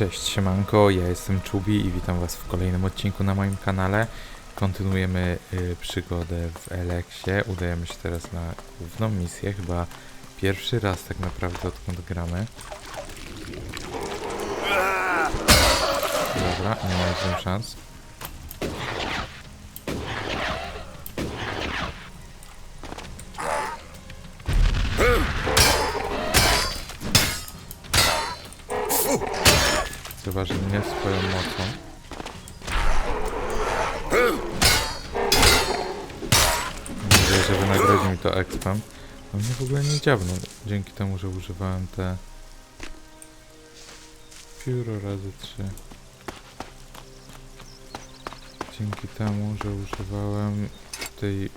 Cześć, siemanko, ja jestem Czubi i witam was w kolejnym odcinku na moim kanale. Kontynuujemy y, przygodę w Eleksie. Udajemy się teraz na główną misję, chyba pierwszy raz tak naprawdę odkąd gramy. Dobra, nie ma z tym Zauważy mnie swoją mocą. Nadzieję, że wynagrodzi mi to expem. On mnie w ogóle nie dziabnął, dzięki temu, że używałem te... Pióro razy trzy. Dzięki temu, że używałem tej... Yy,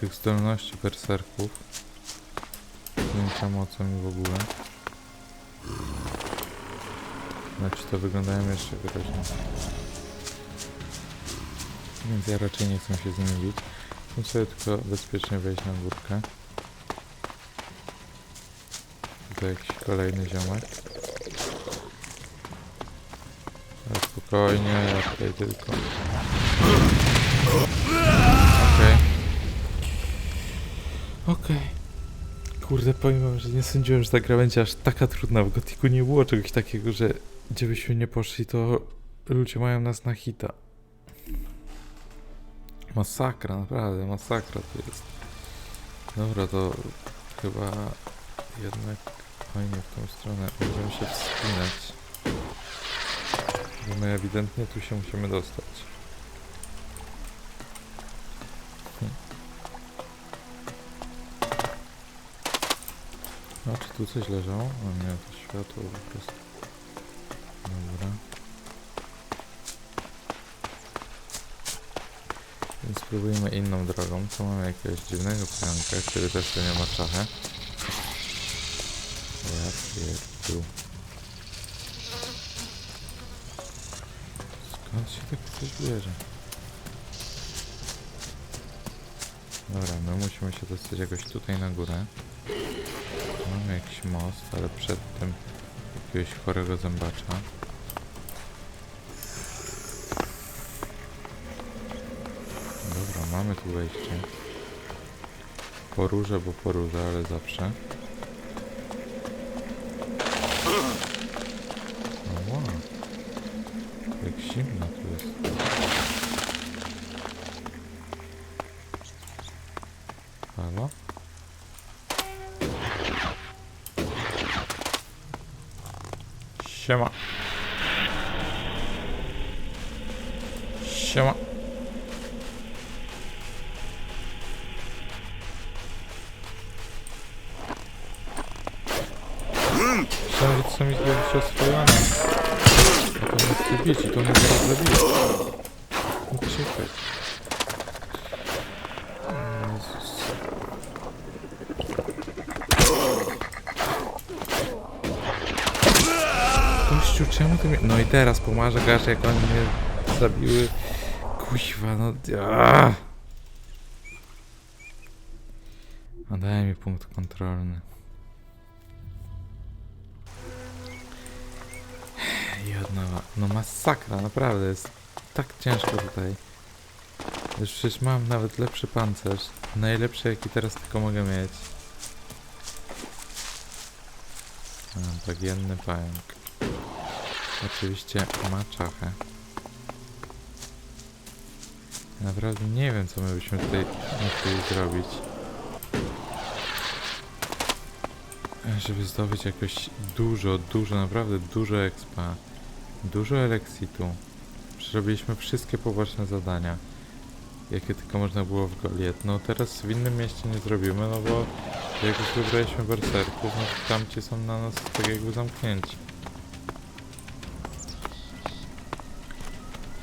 tych zdolności berserków. Zdjęcia mocą i w ogóle. Znaczy to wyglądają jeszcze wyraźnie. Więc ja raczej nie chcę się z nimi bić. Chcę sobie tylko bezpiecznie wejść na górkę. Tutaj jakiś kolejny ziomek. Ale spokojnie, ja tutaj tylko. Okej. Okej. Kurde, powiem wam, że nie sądziłem, że ta gra będzie aż taka trudna. W Gotiku nie było czegoś takiego, że gdzie byśmy nie poszli, to ludzie mają nas na hita. Masakra, naprawdę, masakra to jest. Dobra, to chyba jednak fajnie w tą stronę będziemy się wspinać. Bo my ewidentnie tu się musimy dostać. A czy tu coś leżało? O nie, to światło po prostu. Dobra. Więc spróbujmy inną drogą. Tu mamy jakiegoś dziwnego pająka, który też tu nie ma czachy. Ja pierdół. Skąd się tak coś bierze? Dobra, my musimy się dostać jakoś tutaj na górę. Mamy jakiś most, ale przed tym jakiegoś chorego zębacza. Mamy tu wejście. Poróżę, bo poróżę, ale zawsze. O, wow. Jak zimno tu jest. Halo? Siema. Siema. Myślałem, że to są mi zdobyć oswojone. A to nie chcę bić i to mnie zaraz zabije. Uciekaj. Jezus. Kościu, czemu ty mnie... No i teraz pomarzę gasz, jak oni mnie zabiły. Kuźwa, no... Aaa! A daj mi punkt kontrolny. I od nowa. No masakra, naprawdę jest tak ciężko tutaj. Już przecież mam nawet lepszy pancerz. Najlepszy jaki teraz tylko mogę mieć. A, bagienny pająk. Oczywiście ma czachę. Naprawdę nie wiem co my byśmy tutaj musieli zrobić. Żeby zdobyć jakoś dużo, dużo, naprawdę dużo expa. Dużo eleksitu. Przerobiliśmy wszystkie poboczne zadania. Jakie tylko można było w Goliet. No teraz w innym mieście nie zrobimy, no bo jak już wybraliśmy berserków, no to tamci są na nas tak jakby zamknięci.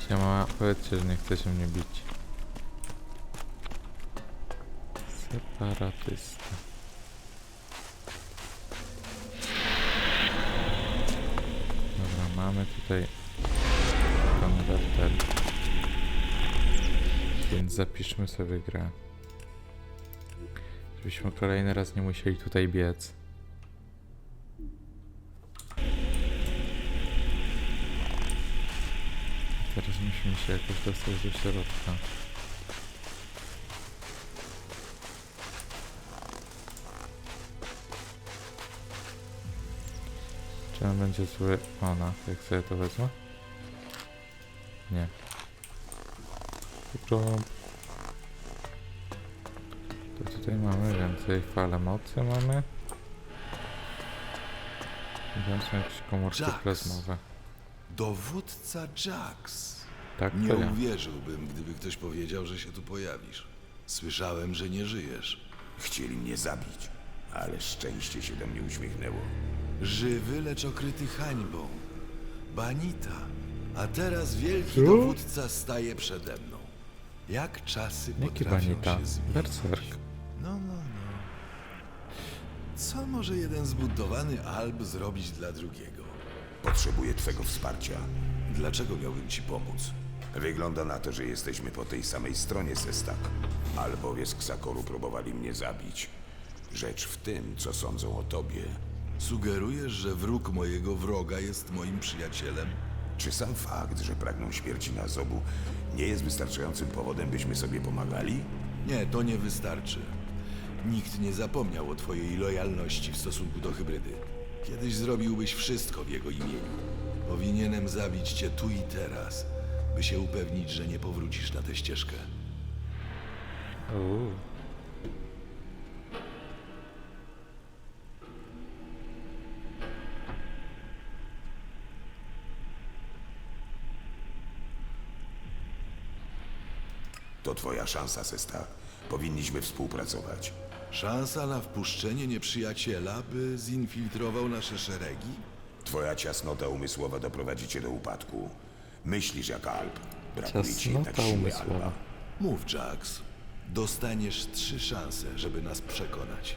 Siema, powiedzcie, że nie chcecie mnie bić. Separatysta. mamy tutaj konwerter. Więc zapiszmy sobie grę. Żebyśmy kolejny raz nie musieli tutaj biec. Teraz musimy się jakoś dostać do środka. Czy on będzie zły? Ona, jak sobie to wezmę? Nie. Jump. To tutaj mamy więcej fale mocy mamy. I są jakieś komórki Jax. plazmowe. Dowódca Jax. Tak, Nie to ja. uwierzyłbym, gdyby ktoś powiedział, że się tu pojawisz. Słyszałem, że nie żyjesz. Chcieli mnie zabić, ale szczęście się do mnie uśmiechnęło. Żywy, lecz okryty hańbą. Banita. A teraz wielki Co? dowódca staje przede mną. Jak czasy Jaki potrafią banita? się zmienić. Berserk. No, no, no. Co może jeden zbudowany alb zrobić dla drugiego? Potrzebuję twego wsparcia. Dlaczego miałbym ci pomóc? Wygląda na to, że jesteśmy po tej samej stronie, Sestak. Albowie z Ksakoru próbowali mnie zabić. Rzecz w tym, co sądzą o tobie. Sugerujesz, że wróg mojego wroga jest moim przyjacielem? Czy sam fakt, że pragną śmierci nas obu, nie jest wystarczającym powodem, byśmy sobie pomagali? Nie, to nie wystarczy. Nikt nie zapomniał o twojej lojalności w stosunku do hybrydy. Kiedyś zrobiłbyś wszystko w jego imieniu. Powinienem zabić cię tu i teraz, by się upewnić, że nie powrócisz na tę ścieżkę. Uuu. To twoja szansa, Sestak. Powinniśmy współpracować. Szansa na wpuszczenie nieprzyjaciela, by zinfiltrował nasze szeregi? Twoja ciasnota umysłowa doprowadzi cię do upadku. Myślisz jak Alp. Brakuje ci Ciasnota jednak siły umysłowa. Alba. Mów, Jax. Dostaniesz trzy szanse, żeby nas przekonać,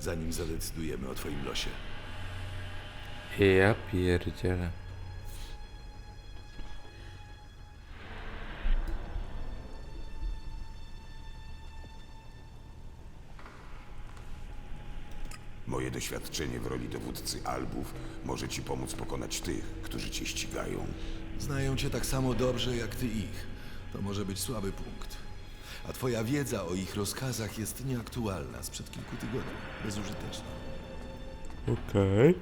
zanim zadecydujemy o twoim losie. Ja pierdzielę. Doświadczenie w roli dowódcy Albów może ci pomóc pokonać tych, którzy cię ścigają. Znają cię tak samo dobrze jak ty ich. To może być słaby punkt. A twoja wiedza o ich rozkazach jest nieaktualna sprzed kilku tygodni. Bezużyteczna. Okej.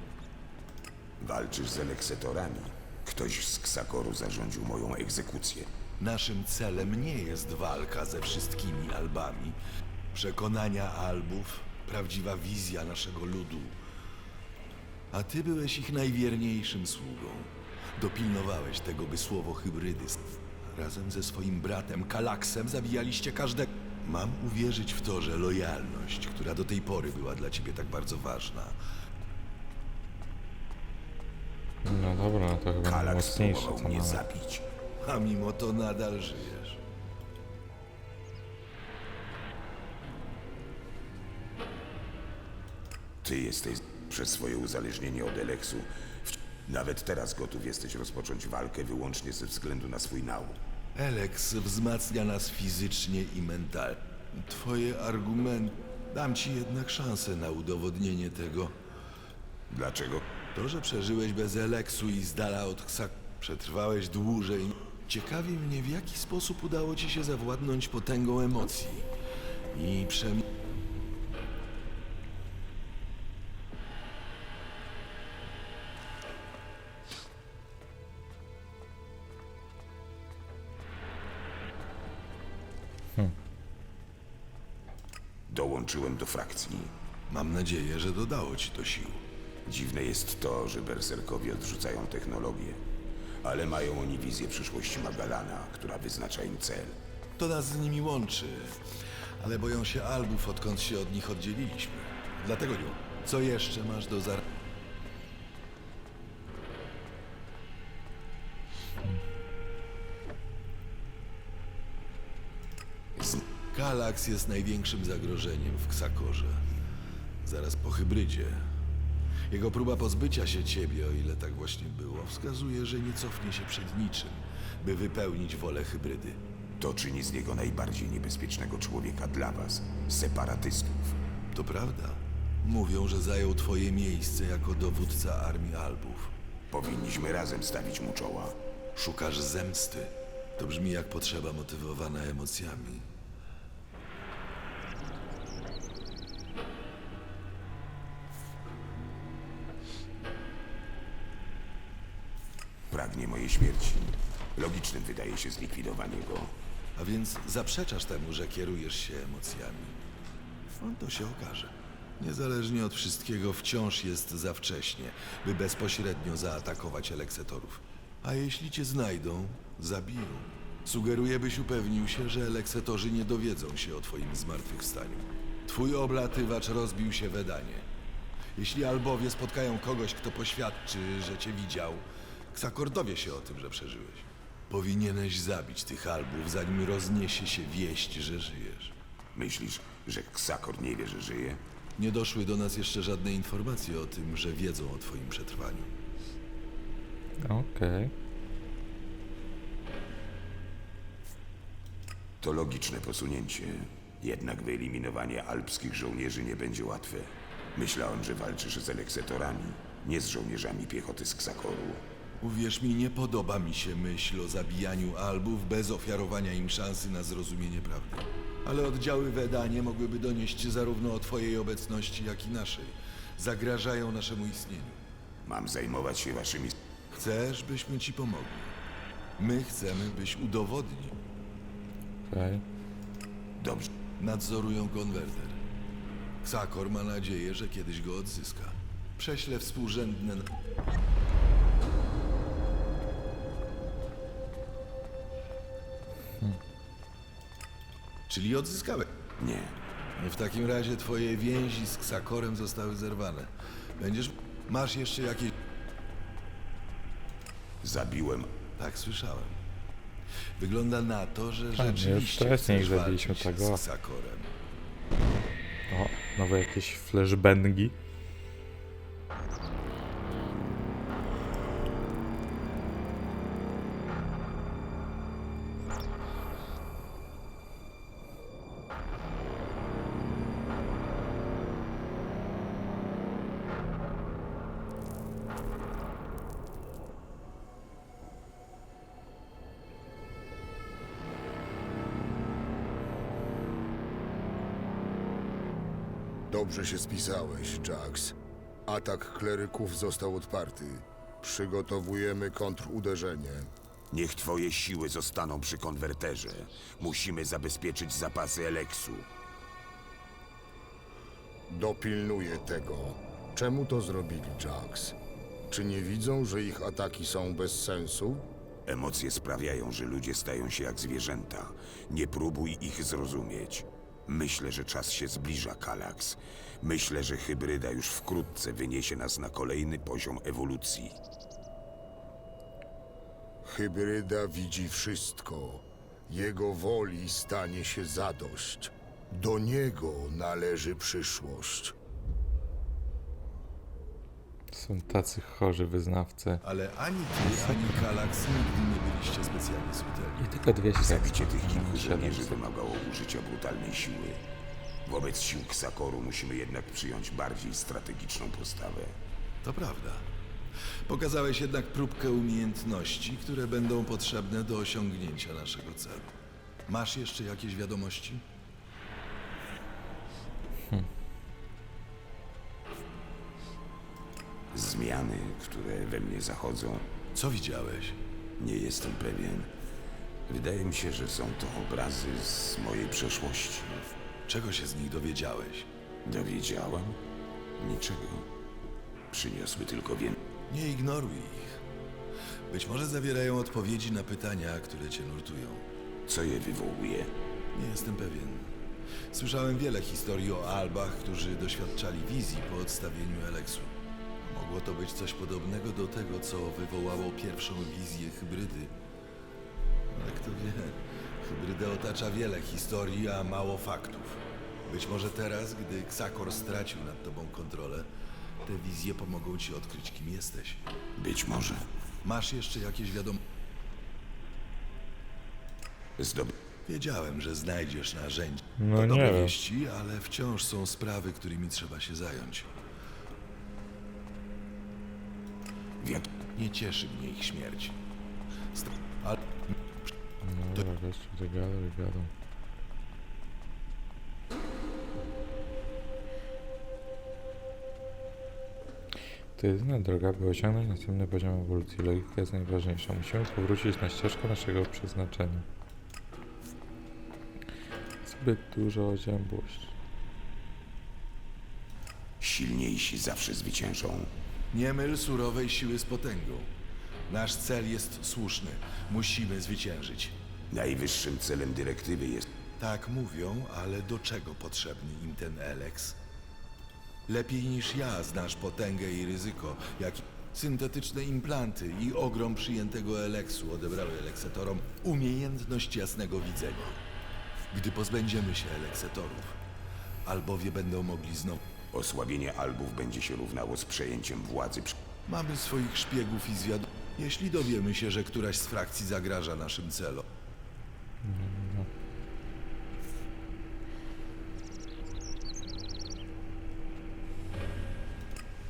Walczysz z eleksetorami. Ktoś z Ksakoru zarządził moją egzekucję. Naszym celem nie jest walka ze wszystkimi albami. Przekonania albów, prawdziwa wizja naszego ludu. A ty byłeś ich najwierniejszym sługą. Dopilnowałeś tego, by słowo hybrydy razem ze swoim bratem Kalaksem zabijaliście każdego. Mam uwierzyć w to, że lojalność, która do tej pory była dla ciebie tak bardzo ważna, No dobra, to chyba Kalak mocniejsze spróbował co mnie zabić. a mimo to nadal żyjesz. Ty jesteś przez swoje uzależnienie od Eleksu. Nawet teraz gotów jesteś rozpocząć walkę wyłącznie ze względu na swój nauk. Elex wzmacnia nas fizycznie i mentalnie. Twoje argumenty. Dam ci jednak szansę na udowodnienie tego. Dlaczego? To, że przeżyłeś bez Eleksu i z dala od Ksak, przetrwałeś dłużej. Ciekawi mnie, w jaki sposób udało ci się zawładnąć potęgą emocji. I przemi... Dołączyłem do frakcji. Mam nadzieję, że dodało ci to sił. Dziwne jest to, że berserkowie odrzucają technologię, ale mają oni wizję przyszłości Magalana, która wyznacza im cel. To nas z nimi łączy, ale boją się albów, odkąd się od nich oddzieliliśmy. Dlatego nie. Co jeszcze masz do zar... Kalax jest największym zagrożeniem w Ksakorze. Zaraz po hybrydzie. Jego próba pozbycia się ciebie, o ile tak właśnie było, wskazuje, że nie cofnie się przed niczym, by wypełnić wolę hybrydy. To czyni z niego najbardziej niebezpiecznego człowieka dla was, separatystów. To prawda. Mówią, że zajął twoje miejsce jako dowódca armii Albów. Powinniśmy razem stawić mu czoła. Szukasz zemsty. To brzmi jak potrzeba motywowana emocjami. Pragnie mojej śmierci. Logicznym wydaje się zlikwidowanie go. A więc zaprzeczasz temu, że kierujesz się emocjami. No to się okaże. Niezależnie od wszystkiego wciąż jest za wcześnie, by bezpośrednio zaatakować eleksetorów. A jeśli cię znajdą, zabiją. Sugeruję, byś upewnił się, że eleksetorzy nie dowiedzą się o twoim zmartwychwstaniu. Twój oblatywacz rozbił się w Edanie. Jeśli albowie spotkają kogoś, kto poświadczy, że cię widział, Ksakor dowie się o tym, że przeżyłeś. Powinieneś zabić tych albów, zanim rozniesie się wieść, że żyjesz. Myślisz, że Ksakor nie wie, że żyje? Nie doszły do nas jeszcze żadne informacje o tym, że wiedzą o twoim przetrwaniu. Okej. To logiczne posunięcie. Jednak wyeliminowanie alpskich żołnierzy nie będzie łatwe. Myślałem, że walczysz z eleksetorami, nie z żołnierzami piechoty z Ksakoru. Uwierz mi, nie podoba mi się myśl o zabijaniu albów bez ofiarowania im szansy na zrozumienie prawdy. Ale oddziały Wedanie mogłyby donieść zarówno o twojej obecności, jak i naszej. Zagrażają naszemu istnieniu. Mam zajmować się waszymi... Chcesz, byśmy ci pomogli. My chcemy, byś udowodnił. Okej. Dobrze. Nadzorują konwerter. Ksakor ma nadzieję, że kiedyś go odzyska. Prześlę współrzędne... Czyli odzyskałeś. Nie. W takim razie twoje więzi z Ksakorem zostały zerwane. Będziesz... Masz jeszcze jakieś... Zabiłem... Tak słyszałem. Wygląda na to, że Fajnie, rzeczywiście wcześniej chcesz zabiliśmy walczyć tego. z Ksakorem. O, nowe jakieś flashbangi. Dobrze się spisałeś, Jax. Atak kleryków został odparty. Przygotowujemy kontruderzenie. Niech twoje siły zostaną przy konwerterze. Musimy zabezpieczyć zapasy Eleksu. Dopilnuję tego. Czemu to zrobili, Jax? Czy nie widzą, że ich ataki są bez sensu? Emocje sprawiają, że ludzie stają się jak zwierzęta. Nie próbuj ich zrozumieć. Myślę, że czas się zbliża, Kalax. Myślę, że hybryda już wkrótce wyniesie nas na kolejny poziom ewolucji. Hybryda widzi wszystko. Jego woli stanie się zadość. Do niego należy przyszłość. Są tacy chorzy wyznawcy. Ale ani ty, ani Kalax nigdy nie byliście specjalnie subtelni. I tylko 200. Zabicie tych kilku 700. żołnierzy wymagało użycia brutalnej siły. Wobec sił Ksakoru musimy jednak przyjąć bardziej strategiczną postawę. To prawda. Pokazałeś jednak próbkę umiejętności, które będą potrzebne do osiągnięcia naszego celu. Masz jeszcze jakieś wiadomości? Zmiany, które we mnie zachodzą, Co widziałeś? nie jestem pewien. Wydaje mi się, że są to obrazy z mojej przeszłości. Czego się z nich dowiedziałeś? Dowiedziałem? Niczego. Przyniosły tylko wiem. Nie ignoruj ich. Być może zawierają odpowiedzi na pytania, które cię nurtują. Co je wywołuje? Nie jestem pewien. Słyszałem wiele historii o Albach, którzy doświadczali wizji po odstawieniu Eleksu. Mogło to być coś podobnego do tego, co wywołało pierwszą wizję hybrydy. Ale kto wie, hybrydę otacza wiele historii, a mało faktów. Być może teraz, gdy Xakor stracił nad tobą kontrolę, te wizje pomogą ci odkryć, kim jesteś. Być może. Masz jeszcze jakieś wiadomości? Zdob... Wiedziałem, że znajdziesz narzędzie. No to nie dobre wiem. wieści, ale wciąż są sprawy, którymi trzeba się zająć. W jak... Nie cieszy mnie ich śmierć. St- Ale No dobra, gościu, gdzie gadał i gadał. To jedyna droga, by osiągnąć następny poziom ewolucji. Logika jest najważniejsza. Musimy powrócić na ścieżkę naszego przeznaczenia. Zbyt dużo oziębłość. Silniejsi zawsze zwyciężą. Nie myl surowej siły z potęgą. Nasz cel jest słuszny. Musimy zwyciężyć. Najwyższym celem dyrektywy jest Tak mówią, ale do czego potrzebny im ten Elex? Lepiej niż ja znasz potęgę i ryzyko, jak syntetyczne implanty i ogrom przyjętego Eleksu odebrały Eleksetorom umiejętność jasnego widzenia. Gdy pozbędziemy się Eleksetorów, albowie będą mogli znowu... osłabienie albów będzie się równało z przejęciem władzy. przy- Mamy swoich szpiegów i zwiad... Jeśli dowiemy się, że któraś z frakcji zagraża naszym celom,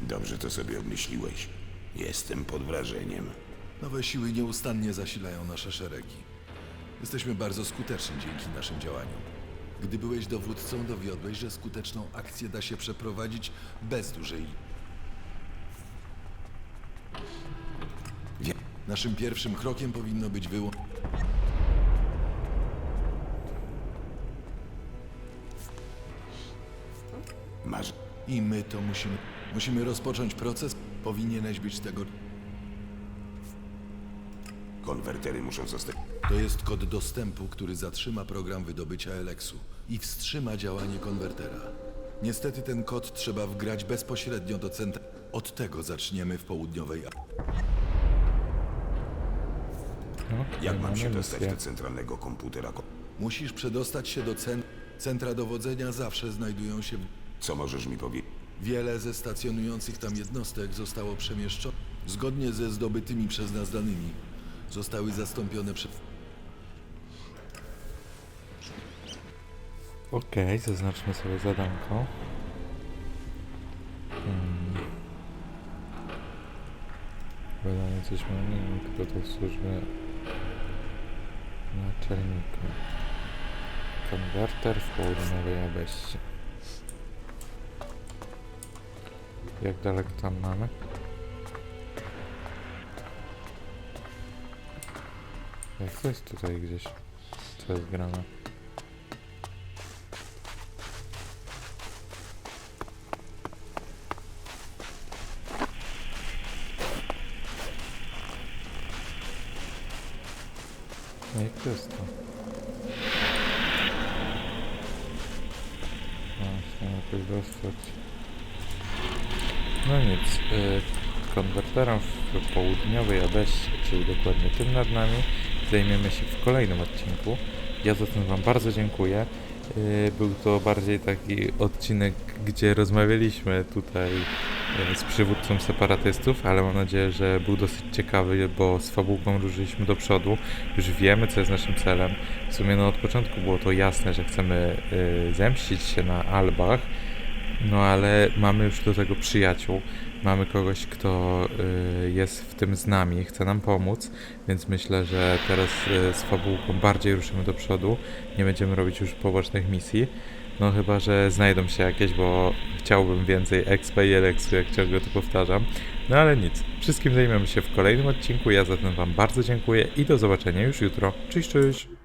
Dobrze to sobie obmyśliłeś. Jestem pod wrażeniem. Nowe siły nieustannie zasilają nasze szeregi. Jesteśmy bardzo skuteczni dzięki naszym działaniom. Gdy byłeś dowódcą, dowiodłeś, że skuteczną akcję da się przeprowadzić bez dużej. Wie- Naszym pierwszym krokiem powinno być wyłą... Masz. I my to musimy. Musimy rozpocząć proces. Powinieneś być tego. Konwertery muszą zostać. To jest kod dostępu, który zatrzyma program wydobycia Eleksu i wstrzyma działanie konwertera. Niestety ten kod trzeba wgrać bezpośrednio do centra. Od tego zaczniemy w południowej. A- No, Jak mam mamy się dostać misję. do centralnego komputera? ko- Musisz przedostać się do cen... centra dowodzenia. Zawsze znajdują się. w- Co możesz mi powiedzieć? Wiele ze stacjonujących tam jednostek zostało przemieszczonych. Zgodnie ze zdobytymi przez nas danymi, zostały zastąpione przez. Okej, zaznaczmy sobie zadanko. Hmm. Coś mamy, kto to w służbie naczelnika. Konwerter w południowej Abeście. Jak daleko tam mamy? Jak jest tutaj gdzieś? Co jest grane? No jak to jest to? No, chciałem jakoś dostać. No nic. Y, konwerterem w południowej Adeście, czyli dokładnie tym nad nami, zajmiemy się w kolejnym odcinku. Ja za ten Wam bardzo dziękuję. Y, Był to bardziej taki odcinek, gdzie rozmawialiśmy tutaj z przywódcą separatystów, ale mam nadzieję, że był dosyć ciekawy, bo z fabułką ruszyliśmy do przodu. Już wiemy, co jest naszym celem. W sumie no, od początku było to jasne, że chcemy y, zemścić się na Albach, no ale mamy już do tego przyjaciół. Mamy kogoś, kto y, jest w tym z nami, chce nam pomóc, więc myślę, że teraz y, z fabułką bardziej ruszymy do przodu. Nie będziemy robić już pobocznych misji. No chyba, że znajdą się jakieś, bo chciałbym więcej expa i elexu, jak ciągle to powtarzam. No ale nic. Wszystkim zajmiemy się w kolejnym odcinku. Ja zatem Wam bardzo dziękuję i do zobaczenia już jutro. Cześć, cześć!